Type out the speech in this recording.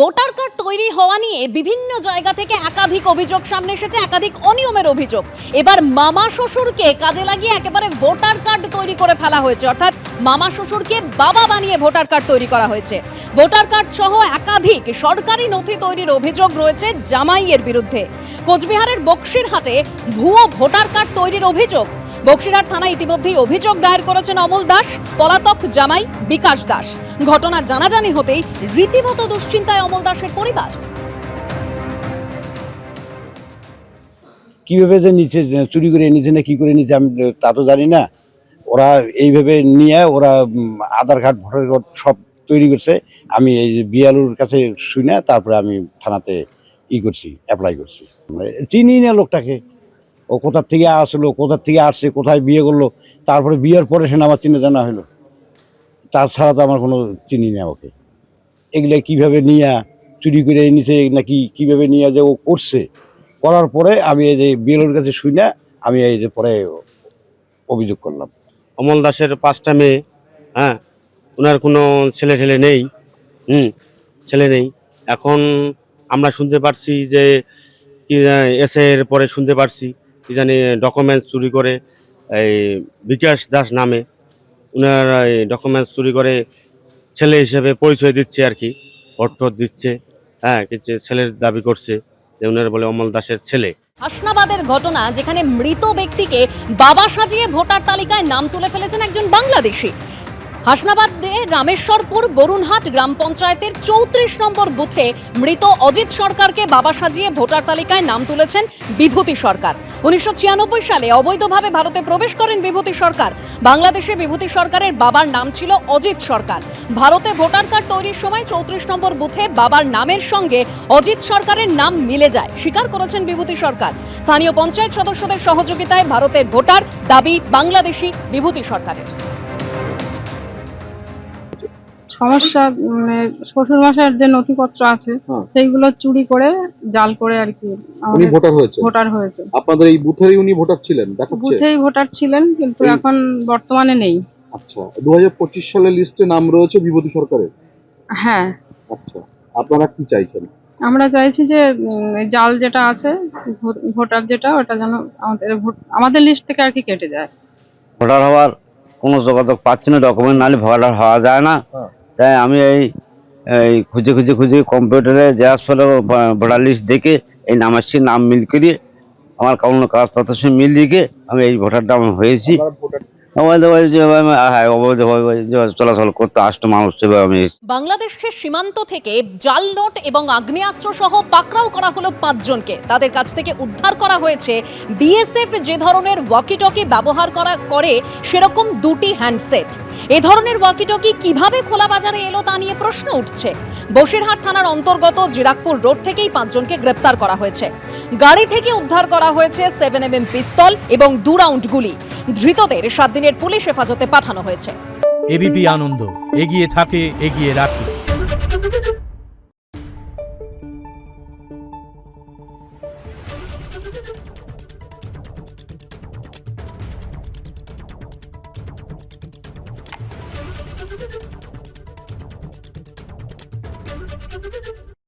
Voter card তৈরি হওয়া নিয়ে বিভিন্ন জায়গা থেকে একাধিক অভিযোগ সামনে এসেছে, একাধিক অনিয়মের অভিযোগ। এবার মামা শ্বশুরকে কাজে লাগিয়ে একেবারে ভোটার কার্ড তৈরি করে ফেলা হয়েছে। অর্থাৎ মামা শ্বশুরকে বাবা বানিয়ে ভোটার কার্ড তৈরি করা হয়েছে। ভোটার কার্ড সহ একাধিক সরকারি নথি তৈরির অভিযোগ রয়েছে জামাইয়ের বিরুদ্ধে। কোচবিহারের বক্সিরহাটে ভুয়ো ভোটার কার্ড তৈরির অভিযোগ বক্সিরহাট থানায় ইতিমধ্যেই অভিযোগ দায়ের করেছেন অমল দাস, পলাতক জামাই বিকাশ দাস। ঘটনা জানাজানি হতেই রীতিমতো দুশ্চিন্তায় অমল দাসের পরিবার। কীভাবে যে নিচে, চুরি করে নিচে না কি করে নিচে আমি তা তো জানি না। ওরা এইভাবে নিয়ে ওরা আধার কার্ড, ভোটার কার্ড সব তৈরি করছে। আমি এই যে বিয়ালুর কাছে শুনে তারপরে আমি থানাতে ই করছি অ্যাপ্লাই করছি। মানে চিনি না লোকটাকে। ও কোথার থেকে আসলো, কোথার থেকে আসছে, কোথায় বিয়ে করল, তারপরে বিয়ের পরে সে আমার চিনে জানা হলো। তার ছাড়া তো আমার কোনো চিনি না ওকে। এগুলো কীভাবে নিয়ে চুরি করে নিচে নাকি কীভাবে নিয়ে যে ও করছে, করার পরে আমি এই যে বিএলওর কাছে শুই না, আমি এই যে পরে অভিযোগ করলাম। অমল দাসের পাঁচটা মেয়ে হ্যাঁ ওনার কোনো ছেলে ছেলে নেই, হুম, ছেলে নেই। এখন আমরা শুনতে পারছি যে এসে এর পরে শুনতে পারছি। জানি ডকুমেন্টস চুরি করে, এই বিকাশ দাস নামে ওনার ডকুমেন্টস চুরি করে ছেলে হিসেবে পরিচয় দিচ্ছে আর কি অর্থ দিচ্ছে হ্যাঁ কিছু ছেলের দাবি করছে যে ওনার বলে অমল দাসের ছেলে। হাসনাবাদের ঘটনা যেখানে মৃত ব্যক্তিকে বাবা সাজিয়ে ভোটার তালিকায় নাম তুলে ফেলেছেন একজন বাংলাদেশি। হাসনাবাদে রামেশ্বরপুর বরুণহাট গ্রাম পঞ্চায়েতের চৌত্রিশ নম্বর বুথে মৃত অজিত সরকারকে বাবা সাজিয়ে ভোটার তালিকায় নাম তুলেছেন বিভূতি সরকার। উনিশশো সালে অবৈধভাবে ভারতে প্রবেশ করেন বিভূতি সরকার। বাংলাদেশে বিভূতি সরকারের বাবার নাম ছিল অজিত সরকার। ভারতে ভোটার কার্ড তৈরির সময় চৌত্রিশ নম্বর বুথে বাবার নামের সঙ্গে অজিত সরকারের নাম মিলে যায়, স্বীকার করেছেন বিভূতি সরকার। স্থানীয় পঞ্চায়েত সদস্যদের সহযোগিতায় ভারতের ভোটার দাবি বাংলাদেশি বিভূতি সরকারের। সমস্যা শ্বশুর মশাইয়ের যে নথিপত্র আছে হ্যাঁ। সেইগুলো চুরি করে জাল করে আর কি উনি আমাদের ভোটার হয়েছে ভোটার হয়েছে। আপনাদের এই বুথেরই উনি ভোটার ছিলেন দেখাচ্ছে? বুথেই ভোটার ছিলেন কিন্তু এখন বর্তমানে নেই। আচ্ছা দু হাজার পঁচিশ সালের লিস্টে নাম রয়েছে বিভূতি সরকারের? হ্যাঁ। আচ্ছা আপনারা কি চাইছেন? আমরা চাইছি যে জাল যেটা আছে ভোটার যেটা ওটা যেন আমাদের ভোট- আমাদের লিস্ট থেকে আর কি কেটে যায়। ভোটার হওয়ার কোনো যোগাযোগ পাচ্ছি না ডকুমেন্ট নাহলে ভোটার হওয়া যায় না। হ্যাঁ। তাই আমি এই এই খুঁজে খুঁজে খুঁজে কম্পিউটারে যাওয়ার ফলে ভোটার লিস্ট দেখে এই নামাচ্ছি নাম মিল করিয়ে আমার কোনো কাগজপত্র সঙ্গে মিল লিখে আমি এই ভোটারটা আমি হয়েছি। হ্যাঁ চলাচল সীমান্ত থেকে জাল নোট এবং পাকড়াও করা পাঁচজনকে। তাদের কাছ থেকে উদ্ধার করা হয়েছে বিএসএফ যে ধরনের ওয়াকিটকি ব্যবহার করা, করে সেরকম দুটি হ্যান্ডসেট এ ধরনের ওয়াকিটকি কীভাবে খোলা বাজারে এলো তা নিয়ে প্রশ্ন উঠছে। বসিরহাট থানার অন্তর্গত জিরাকপুর রোড থেকেই পাঁচজনকে গ্রেপ্তার করা হয়েছে। গাড়ি থেকে উদ্ধার করা হয়েছে সেভেন এম পিস্তল এবং দু রাউন্ড গুলি। ধৃতদের সাত দিনের পুলিশ হেফাজতে পাঠানো হয়েছে। এবিপি আনন্দ এগিয়ে থাকে এগিয়ে রাখে।